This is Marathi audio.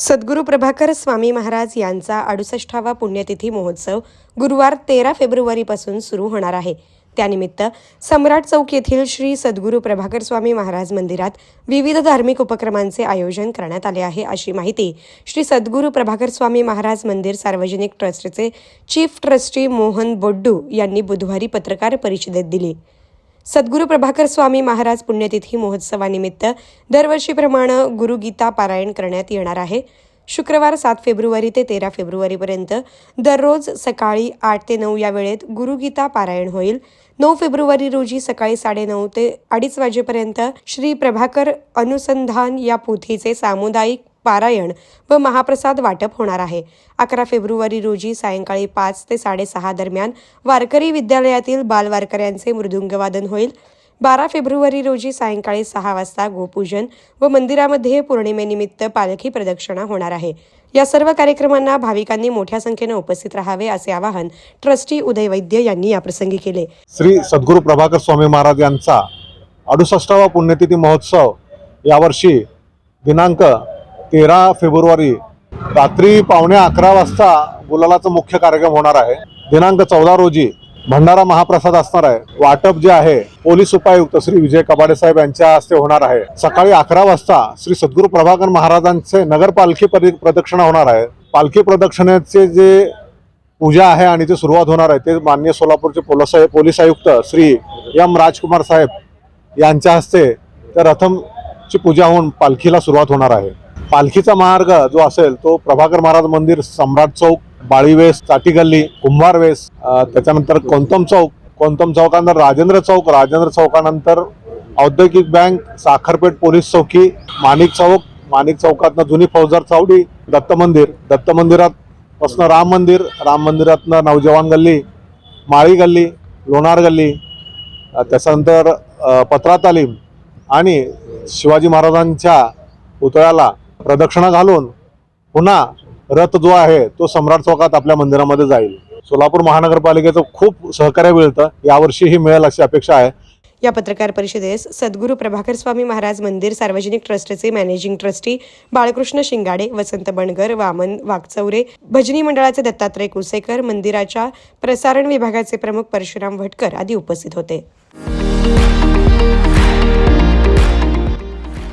सद्गुरू प्रभाकर स्वामी महाराज यांचा अडुसष्टावा पुण्यतिथी महोत्सव गुरुवार तेरा फेब्रुवारीपासून सुरू होणार आहे. त्यानिमित्त सम्राट चौक येथील श्री सद्गुरू प्रभाकर स्वामी महाराज मंदिरात विविध धार्मिक उपक्रमांचे आयोजन करण्यात आले आहे अशी माहिती श्री सद्गुरू प्रभाकर स्वामी महाराज मंदिर सार्वजनिक ट्रस्टचे चीफ ट्रस्टी मोहन बोड्डू यांनी बुधवारी पत्रकार परिषदेत दिली. सद्गुरू प्रभाकर स्वामी महाराज पुण्यतिथी महोत्सवानिमित्त दरवर्षीप्रमाणे गुरुगीता पारायण करण्यात येणार आहे. शुक्रवार सात फेब्रुवारी ते तेरा फेब्रुवारीपर्यंत दररोज सकाळी आठ ते नऊ या वेळेत गुरुगीता पारायण होईल. नऊ फेब्रुवारी रोजी सकाळी साडेनऊ ते अडीच वाजेपर्यंत श्री प्रभाकर अनुसंधान या पोथीचे सामुदायिक पारायण व महाप्रसाद वाटप होणार आहे. अकरा फेब्रुवारी रोजी सायंकाळी पाच ते साडेसहा दरम्यान वारकरी विद्यालयातील बालवारकऱ्यांचे मृदुंगवादन होईल. बारा फेब्रुवारी रोजी सायंकाळी सहा वाजता गोपूजन व मंदिरामध्ये पौर्णिमेनिमित्त पालखी प्रदक्षिणा होणार आहे. या सर्व कार्यक्रमांना भाविकांनी मोठ्या संख्येने उपस्थित राहावे असे आवाहन ट्रस्टी उदय वैद्य यांनी याप्रसंगी केले. श्री सद्गुरू प्रभाकर स्वामी महाराज यांचा अडुसष्टावा पुण्यतिथी महोत्सव यावर्षी दिनांक तेरा फेब्रुवारी रात्री पावणे अकरा वाजता गुलालाचा मुख्य कार्यक्रम होणार आहे. दिनांक चौदा रोजी भंडारा महाप्रसाद असणार आहे. वाटप जे आहे पोलीस उपायुक्त श्री विजय कबाडे साहेब यांच्या हस्ते होणार आहे. सकाळी अकरा वाजता श्री सद्गुरू प्रभाकर महाराजांचे नगर पालखी प्रदक्षिणा होणार आहे. पालखी प्रदक्षिणेचे जे पूजा आहे आणि ते सुरुवात होणार आहे ते मान्य सोलापूरचे पोलीस पोलीस आयुक्त श्री एम राजकुमार साहेब यांच्या हस्ते त्या रथमची पूजा होऊन पालखीला सुरुवात होणार आहे. पालखीचा मार्ग जो असेल तो प्रभाकर महाराज मंदिर सम्राट चौक बाळीवेस चाटी गल्ली कुंभार वेस त्याच्यानंतर कोंतम चौक कोंतम चौकानंतर राजेंद्र चौक. राजेंद्र चौकानंतर औद्योगिक बँक साखरपेठ पोलीस चौकी माणिक चौक माणिक चौकातनं जुनी फौजदार चावडी दत्त मंदिर. दत्त मंदिरात पासनं राम मंदिर राम मंदिरातनं नवजवान गल्ली माळी गल्ली लोणार गल्ली त्याच्यानंतर पत्रा तालीम आणि शिवाजी महाराजांच्या पुतळ्याला प्रदक्षिणा घालून पुन्हा रथ जो आहे तो सम्राट चौकात आपल्या मंदिरामध्ये जाईल. सोलापूर महानगरपालिकेचं खूप सहकार्य मिळतं. यावर्षीही मिळेल अशी अपेक्षा आहे. या पत्रकार परिषदेस सद्गुरू प्रभाकर स्वामी महाराज मंदिर सार्वजनिक ट्रस्टचे मॅनेजिंग ट्रस्टी बाळकृष्ण शिंगाडे वसंत बणगर वामन वाघचौरे भजनी मंडळाचे दत्तात्रय कुसेकर मंदिराच्या प्रसारण विभागाचे प्रमुख परशुराम भटकर आदी उपस्थित होते.